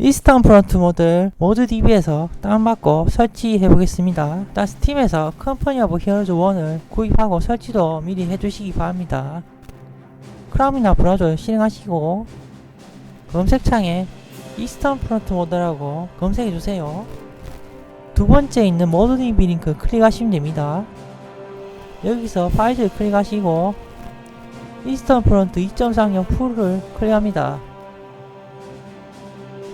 이스턴 프론트 모드 모드 DB에서 다운받고 설치해 보겠습니다. 일단 스팀에서 컴퍼니 오브 히어로즈 1을 구입하고 설치도 미리 해주시기 바랍니다. 크롬이나 브라우저 실행하시고 검색창에 이스턴 프론트 모드라고 검색해 주세요. 두 번째 있는 모드 DB 링크 클릭하시면 됩니다. 여기서 파일을 클릭하시고 이스턴 프론트 2.30 풀을 클릭합니다.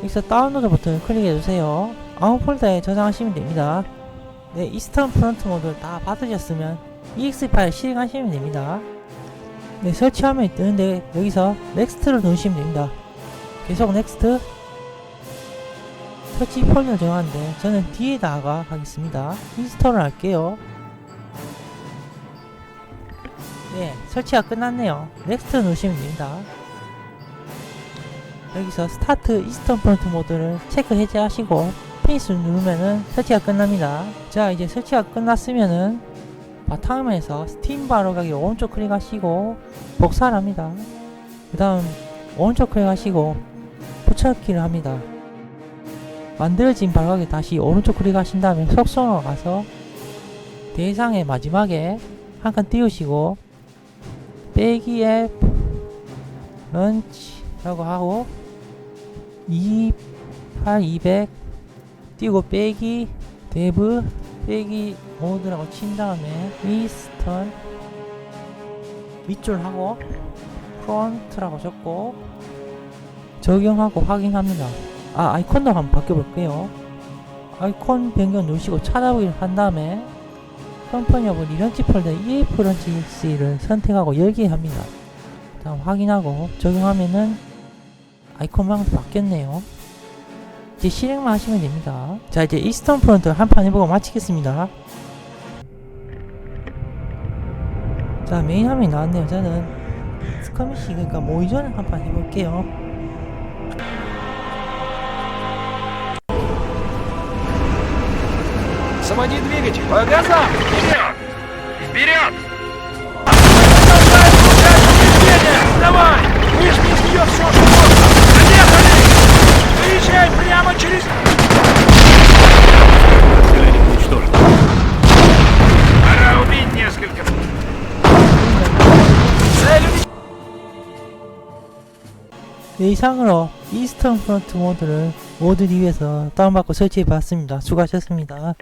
여기서 다운로드 버튼을 클릭해주세요. 아무 폴더에 저장하시면 됩니다. 네, 이스턴 프론트 모드를 다 받으셨으면 exe 파일 실행하시면 됩니다. 네, 설치 화면이 뜨는데 여기서 넥스트를 누르시면 됩니다. 계속 넥스트 설치 폴더 정하는데 저는 뒤에다가 하겠습니다. 인스톨을 할게요. 네, 설치가 끝났네요. 넥스트 누르시면 됩니다. 여기서 스타트 이스턴 프론트 모드를 체크 해제하시고 피니스 누르면은 설치가 끝납니다. 자, 이제 설치가 끝났으면은 바탕화면에서 스팀 바로 가기 오른쪽 클릭하시고 복사를 합니다. 그 다음 오른쪽 클릭하시고 붙여넣기를 합니다. 만들어진 바로 가기 다시 오른쪽 클릭하신 다음에 속성으로 가서 대상의 마지막에 한 칸 띄우시고 빼기 앱 런치라고 하고 28 200 띄고 빼기 데브 빼기 모드라고 친 다음에 이스턴 밑줄 하고 프론트라고 적고 적용하고 확인합니다. 아 아이콘도 한번 바꿔볼게요. 아이콘 변경 누르시고 찾아보기를 한 다음에 컴퍼니 오브 리런치 폴더 EF 런치를 선택하고 열기 합니다. 다음 확인하고 적용하면은 아이콘 방도 바뀌었네요. 이제 실행만 하시면 됩니다. 자 이제 이스턴 프론트 한 판 해보고 마치겠습니다. 자 메인 화면이 나왔네요. 저는 스커미시 그러니까 모의전을 한 판 해볼게요. Заводи двигатель. По газам. Вперед. Вперед. 이상으로 이스턴 프론트 모드를 모드 리뷰에서 다운받고 설치해 봤습니다. 수고하셨습니다.